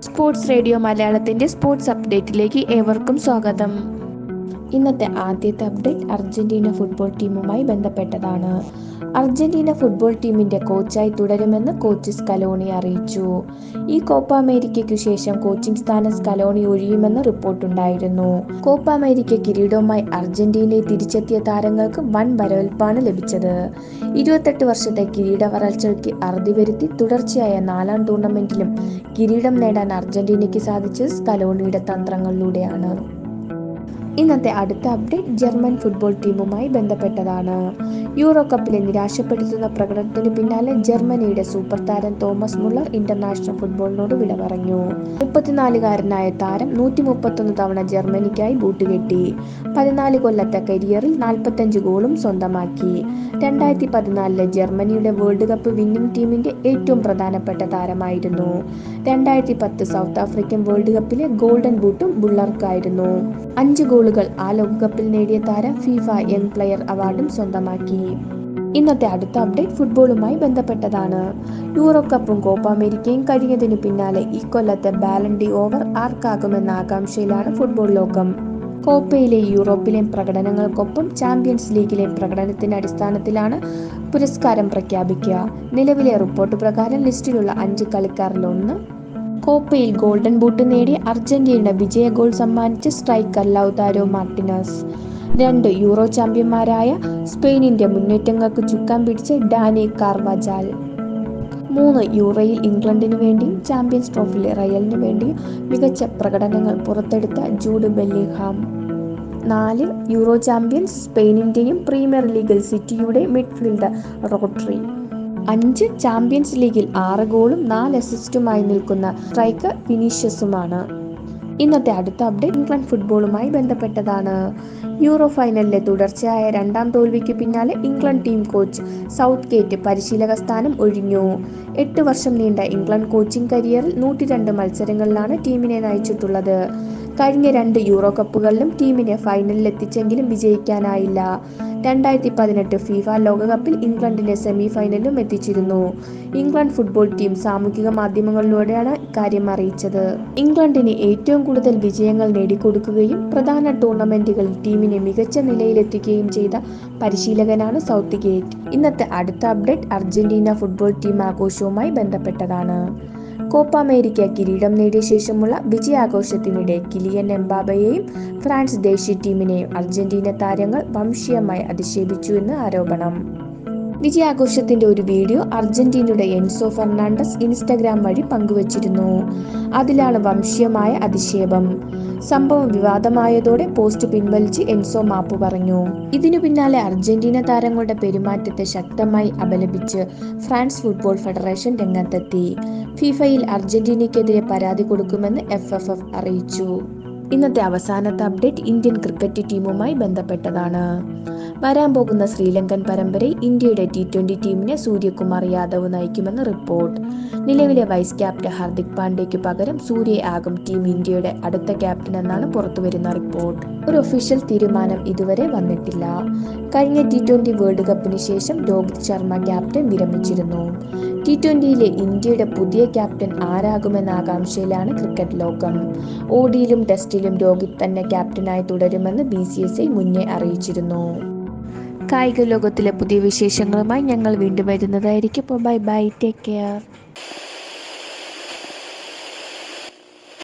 Sports radio മലയാളത്തിന്റെ sports അപ്ഡേറ്റിലേക്ക് ഏവർക്കും സ്വാഗതം. ഇന്നത്തെ ആദ്യത്തെ അപ്ഡേറ്റ് അർജന്റീന ഫുട്ബോൾ ടീമുമായി ബന്ധപ്പെട്ടതാണ്. അർജന്റീന ഫുട്ബോൾ ടീമിന്റെ കോച്ചായി തുടരുമെന്ന് കോച്ച് സ്കലോണി അറിയിച്ചു. ഈ കോപ്പ അമേരിക്കയ്ക്കു ശേഷം കോച്ചിംഗ് സ്ഥാനം സ്കലോണി ഒഴിയുമെന്ന് റിപ്പോർട്ടുണ്ടായിരുന്നു. കോപ്പ അമേരിക്ക കിരീടവുമായി അർജന്റീനയെ തിരിച്ചെത്തിയ താരങ്ങൾക്ക് വൻ വരവേൽപ്പാണ് ലഭിച്ചത്. ഇരുപത്തെട്ട് വർഷത്തെ കിരീട വരൾച്ചയ്ക്ക് അറുതി വരുത്തി തുടർച്ചയായ നാലാം ടൂർണമെന്റിലും കിരീടം നേടാൻ അർജന്റീനയ്ക്ക് സാധിച്ചത് സ്കലോണിയുടെ തന്ത്രങ്ങളിലൂടെയാണ്. ഇന്നത്തെ അടുത്ത അപ്ഡേറ്റ് ജർമ്മൻ ഫുട്ബോൾ ടീമുമായി ബന്ധപ്പെട്ടതാണ്. യൂറോ കപ്പിലെ നിരാശപ്പെടുത്തുന്ന പ്രകടനത്തിന് പിന്നാലെ ജർമ്മനിയുടെ സൂപ്പർ താരം തോമസ് മുള്ളർ ഇന്റർനാഷണൽ ഫുട്ബോളിനോട് വിട പറഞ്ഞു മുപ്പത്തിനാലുകാരനായ താരം നൂറ്റി മുപ്പത്തൊന്ന് തവണ ജർമ്മനിക്കായി ബൂട്ടുകെട്ടി പതിനാല് കൊല്ലത്തെ കരിയറിൽ നാൽപ്പത്തഞ്ച് ഗോളും സ്വന്തമാക്കി. രണ്ടായിരത്തി പതിനാലിലെ ജർമ്മനിയുടെ വേൾഡ് കപ്പ് വിന്നിംഗ് ടീമിന്റെ ഏറ്റവും പ്രധാനപ്പെട്ട താരമായിരുന്നു. രണ്ടായിരത്തി പത്ത് സൗത്ത് ആഫ്രിക്കൻ വേൾഡ് കപ്പിലെ ഗോൾഡൻ ബൂട്ടും ബുള്ളർക്കായിരുന്നു അഞ്ച് ഗോളുകൾ ആ ലോകകപ്പിൽ നേടിയ താരം ഫിഫ യങ് പ്ലെയർ അവാർഡും സ്വന്തമാക്കി. ഇന്നത്തെ അടുത്ത അപ്ഡേറ്റ് ഫുട്ബോളുമായി ബന്ധപ്പെട്ടതാണ്. യൂറോ കപ്പും കോപ്പ അമേരിക്കയും കഴിഞ്ഞതിനു പിന്നാലെ ഈ കൊല്ലത്തെ ബാലൻഡി ഓവർ ആർക്കാകുമെന്ന ആകാംക്ഷയിലാണ് ഫുട്ബോൾ ലോകം. കോപ്പയിലെ യൂറോപ്പിലെ പ്രകടനങ്ങൾക്കൊപ്പം ചാമ്പ്യൻസ് ലീഗിലെ പ്രകടനത്തിന്റെ അടിസ്ഥാനത്തിലാണ് പുരസ്കാരം പ്രഖ്യാപിക്കുക. നിലവിലെ റിപ്പോർട്ട് പ്രകാരം ലിസ്റ്റിലുള്ള അഞ്ച് കളിക്കാരിൽ ഒന്ന് കോപ്പയിൽ ഗോൾഡൻ ബൂട്ട് നേടി അർജന്റീനയുടെ വിജയ ഗോൾ സമ്മാനിച്ച സ്ട്രൈക്കർ ലൗതാരോ മാർട്ടിനസ്. രണ്ട് യൂറോ ചാമ്പ്യന്മാരായ സ്പെയിനിന്റെ മുന്നേറ്റങ്ങൾക്ക് ചുക്കാൻ പിടിച്ച് ഡാനി കാർവജാൽ. മൂന്ന് യൂറോയിൽ ഇംഗ്ലണ്ടിനു വേണ്ടി ചാമ്പ്യൻസ് ട്രോഫിയിൽ റയലിനു വേണ്ടി മികച്ച പ്രകടനങ്ങൾ പുറത്തെടുത്ത ജൂഡ് ബെല്ലിഹാം നാല് യൂറോ ചാമ്പ്യൻസ് സ്പെയിനിന്റെയും പ്രീമിയർ ലീഗിൽ സിറ്റിയുടെ മിഡ്ഫീൽഡർ റോട്രി അഞ്ച് ചാമ്പ്യൻസ് ലീഗിൽ ആറ് ഗോളും നാല് അസിസ്റ്റുമായി നിൽക്കുന്ന സ്ട്രൈക്കർ വിനീഷ്യസുമാണ്. ഇന്നത്തെ അടുത്ത അപ്ഡേറ്റ് ഇംഗ്ലണ്ട് ഫുട്ബോളുമായി ബന്ധപ്പെട്ടതാണ്. യൂറോ ഫൈനലിലെ തുടർച്ചയായ രണ്ടാം തോൽവിക്ക് പിന്നാലെ England team coach Southgate പരിശീലക സ്ഥാനം ഒഴിഞ്ഞു. എട്ട് വർഷം നീണ്ട ഇംഗ്ലണ്ട് കോച്ചിംഗ് കരിയറിൽ നൂറ്റി രണ്ട് മത്സരങ്ങളിലാണ് ടീമിനെ നയിച്ചിട്ടുള്ളത്. കഴിഞ്ഞ രണ്ട് യൂറോ കപ്പുകളിലും ടീമിനെ ഫൈനലിൽ എത്തിച്ചെങ്കിലും വിജയിക്കാനായില്ല. രണ്ടായിരത്തി പതിനെട്ട് ഫിഫ ലോകകപ്പിൽ ഇംഗ്ലണ്ടിനെ സെമി ഫൈനലിലും എത്തിച്ചിരുന്നു. ഇംഗ്ലണ്ട് ഫുട്ബോൾ ടീം സാമൂഹിക മാധ്യമങ്ങളിലൂടെയാണ് ഇക്കാര്യം അറിയിച്ചത്. ഇംഗ്ലണ്ടിന് ഏറ്റവും കൂടുതൽ വിജയങ്ങൾ നേടിക്കൊടുക്കുകയും പ്രധാന ടൂർണമെന്റുകളിൽ ടീമിനെ മികച്ച നിലയിലെത്തിക്കുകയും ചെയ്ത പരിശീലകനാണ് സൗത്ത് ഗേറ്റ്. ഇന്നത്തെ അടുത്ത അപ്ഡേറ്റ് അർജന്റീന ഫുട്ബോൾ ടീം ആഘോഷവുമായി ബന്ധപ്പെട്ടതാണ്. കോപ്പ അമേരിക്ക കിരീടം നേടിയ ശേഷമുള്ള വിജയാഘോഷത്തിനിടെ കിലിയൻ എംബാബയെയും ഫ്രാൻസ് ദേശീയ ടീമിനെയും അർജന്റീന താരങ്ങൾ വംശീയമായി അധിക്ഷേപിച്ചു എന്ന് ആരോപണം. വിജയാഘോഷത്തിന്റെ ഒരു വീഡിയോ അർജന്റീനയുടെ എൻസോ ഫെർണാണ്ടസ് ഇൻസ്റ്റഗ്രാം വഴി പങ്കുവച്ചിരുന്നു. അതിലാണ് വംശീയമായ അധിക്ഷേപം. സംഭവം വിവാദമായതോടെ പോസ്റ്റ് പിൻവലിച്ച് എൻസോ മാപ്പ് പറഞ്ഞു. ഇതിനു പിന്നാലെ അർജന്റീന താരങ്ങളുടെ പെരുമാറ്റത്തെ ശക്തമായി അപലപിച്ച് ഫ്രാൻസ് ഫുട്ബോൾ ഫെഡറേഷൻ രംഗത്തെത്തി. ഫിഫയിൽ അർജന്റീനയ്ക്കെതിരെ പരാതി കൊടുക്കുമെന്ന് എഫ് അറിയിച്ചു. ഇന്നത്തെ അവസാനത്തെ അപ്ഡേറ്റ് ഇന്ത്യൻ ക്രിക്കറ്റ് ടീമുമായി ബന്ധപ്പെട്ടതാണ്. വരാൻ പോകുന്ന ശ്രീലങ്കൻ പരമ്പരയിൽ ഇന്ത്യയുടെ ടി ട്വന്റി ടീമിനെ സൂര്യകുമാർ യാദവ് നയിക്കുമെന്ന് റിപ്പോർട്ട് നിലവിലെ വൈസ് ക്യാപ്റ്റൻ ഹാർദിക് പാണ്ഡ്യയ്ക്ക് പകരം സൂര്യ ആകും ടീം ഇന്ത്യയുടെ അടുത്ത ക്യാപ്റ്റൻ എന്നാണ് പുറത്തുവരുന്ന റിപ്പോർട്ട് ഒരു ഒഫീഷ്യൽ തീരുമാനം ഇതുവരെ വന്നിട്ടില്ല. കഴിഞ്ഞ ടി ട്വന്റി വേൾഡ് കപ്പിന് ശേഷം രോഹിത് ശർമ്മ ക്യാപ്റ്റൻ വിരമിച്ചിരുന്നു. ടി ട്വന്റിയിലെ ഇന്ത്യയുടെ പുതിയ ക്യാപ്റ്റൻ ആരാകുമെന്ന ആകാംക്ഷയിലാണ് ക്രിക്കറ്റ് ലോകം. ഓഡിയിലും ടെസ്റ്റിലും രോഹിത് തന്നെ ക്യാപ്റ്റനായി തുടരുമെന്ന് ബി സി എസ് ഐ മുന്നേ അറിയിച്ചിരുന്നു. കായിക ലോകത്തിലെ പുതിയ വിശേഷങ്ങളുമായി ഞങ്ങൾ വീണ്ടും വരുന്നതായിരിക്കും. Bye bye. Take care